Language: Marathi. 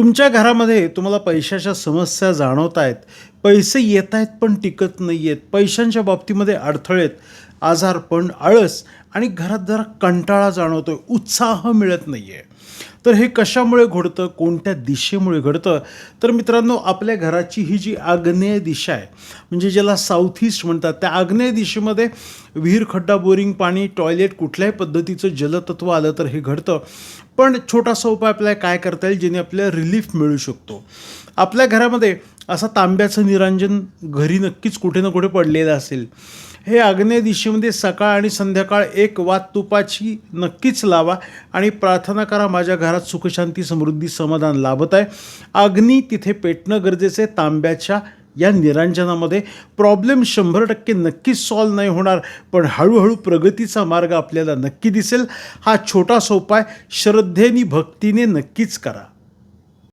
तुमच्या घरामध्ये तुम्हाला पैशाच्या समस्या जाणवत आहेत पैसे येत आहेत पण टिकत नाही आहेत पैशांच्या बाबतीमध्ये अडथळेत आजारपण आळस आणि घरात जरा कंटाळा जाणवतो आहे उत्साह मिळत नाही आहे तर हे कशामुळे घडतं? कोणत्या दिशेमुळे घडतं? तर मित्रांनो आपल्या घराची ही जी आग्नेय दिशा आहे म्हणजे ज्याला साऊथ ईस्ट म्हणतात त्या आग्नेय दिशेमध्ये विहीर खड्डा बोरिंग पाणी टॉयलेट कुठल्याही पद्धतीचं जलतत्व आलं तर हे घडतं. पण छोटासा उपाय आपल्याला काय करता येईल ज्याने आपल्याला रिलीफ मिळू शकतो. आपल्या घरामध्ये असा तांब्याचं निरांजन घरी नक्कीच कुठे ना कुठे पडलेलं असेल. हे आग्नेय दिशेमध्ये सकाळ आणि संध्याकाळ एक वात तुपाची नक्कीच लावा आणि प्रार्थना करा माझ्या घरात सुखशांती समृद्धी समाधान लाभत आहे. अग्नी तिथे पेटणं गरजेचं आहे. तांब्याच्या या निरांजनामध्ये प्रॉब्लेम शंभर टक्के नक्कीच सॉल्व नाही होणार पण हळूहळू प्रगतीचा मार्ग आपल्याला नक्की दिसेल. हा छोटा सोपाय श्रद्धेने भक्तीने नक्कीच करा.